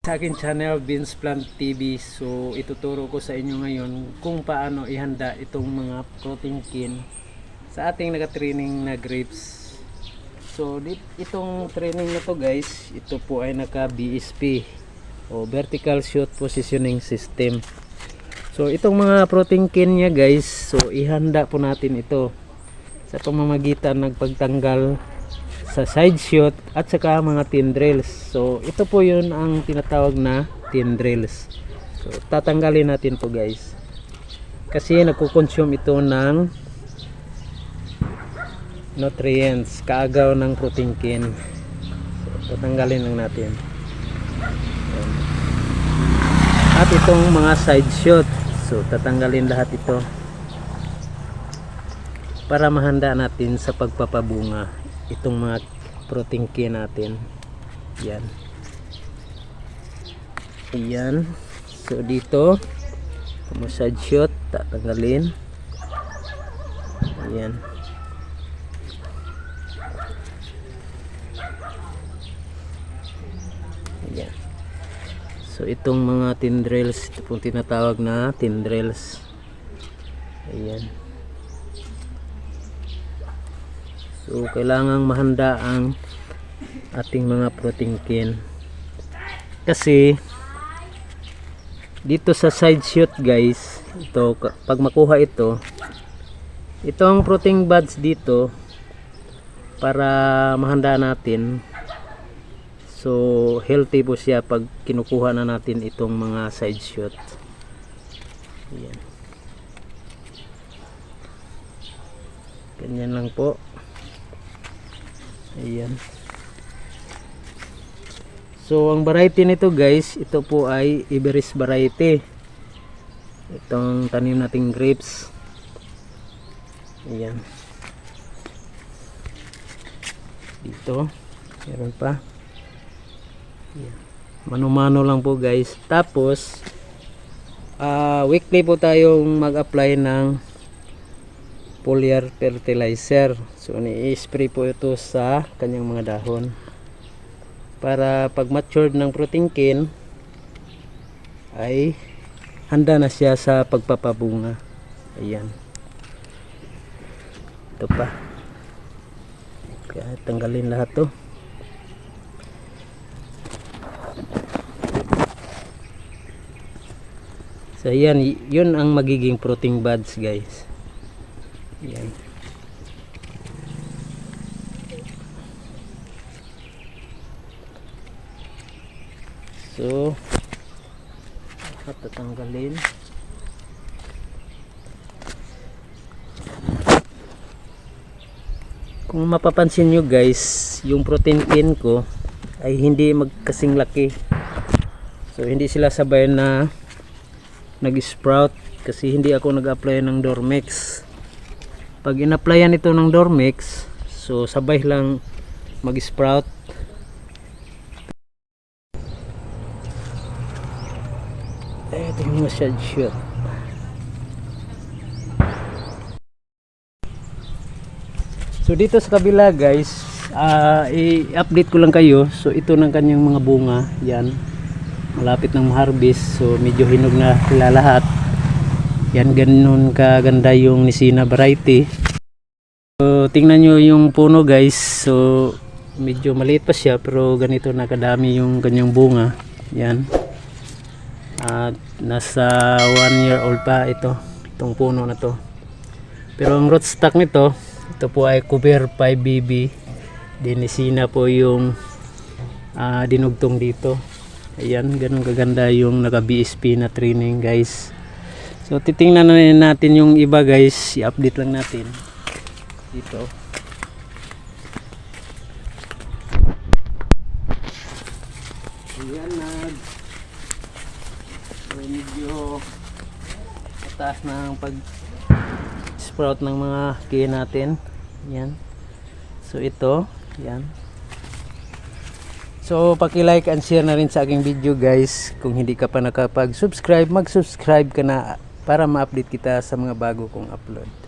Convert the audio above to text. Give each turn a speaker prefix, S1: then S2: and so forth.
S1: sa akin channel Beans Plant TV so ituturo ko sa inyo ngayon kung paano ihanda itong mga protein kin sa ating naka-training na grapes. So dit, itong training na to guys ito po ay naka BSP o Vertical Shoot Positioning System. So itong mga protein kin nya guys so ihanda po natin ito sa pamamagitan ng pagtanggal sa side shoot at saka mga tendrils. So ito po yun ang tinatawag na tendrils. So tatanggalin natin po guys. Kasi nagko-consume ito ng nutrients, kaagaw ng protein kin. So tatanggalin lang natin. At itong mga side shoot. So tatanggalin lahat ito para mahanda natin sa pagpapabunga itong mga protein kin natin. Yan. Yan so dito massage shot tatanggalin. Yan yan so itong mga tendrils ito pong tinatawag na tendrils. Ayan So kailangang mahanda ang ating mga protein kin. Kasi dito sa side shoot guys, ito pag makuha ito, itong protein buds dito para mahanda natin. So healthy po siya pag kinukuha na natin itong mga side shoot. Ayan. Ganyan lang po. Ayan. So, ang variety nito guys, ito po ay Iberis variety. Itong tanim nating grapes. Ayan. Dito. Meron pa. Mano-mano lang po guys. Tapos, ah weekly po tayong mag-apply ng foliar fertilizer. So ni-spray po ito sa kanyang mga dahon. Para pag matured ng protein kin ay handa na siya sa pagpapabunga. Ayan. Ito pa. Kaya tanggalin lahat to. So yan, yun ang magiging protein buds guys. Yan. So, at tatanggalin. Kung mapapansin nyo guys, yung protein kin ko ay hindi magkasing laki. So, hindi sila sabay na nag-sprout kasi hindi ako nag-apply ng Dormex pag in-applyan ito ng Dormex so sabay lang mag-sprout. Eh ito yung massage shot so dito sa kabila guys ah, i-update ko lang kayo. So ito ng kanyang mga bunga. Yan. Malapit ng harvest so medyo hinog na sila lahat yan ganun kaganda yung Nisina variety. So tingnan nyo yung puno guys. So medyo maliit pa siya pero ganito na kadami yung kanyang bunga. Yan. At nasa 1 year old pa ito itong puno na to. Pero ang rootstock nito ito po ay cover 5BB din Nisina po yung ah, dinugtong dito. Ayan ganun kaganda yung naka BSP na training guys So titingnan na natin yung iba guys, i-update lang natin dito. Ayan nag medyo mataas na pag sprout ng mga kaya natin. Yan. So ito, yan. So, paki-like and share na rin sa aking video guys. Kung hindi ka pa nakapag-subscribe, mag-subscribe ka na para ma-update kita sa mga bago kong upload.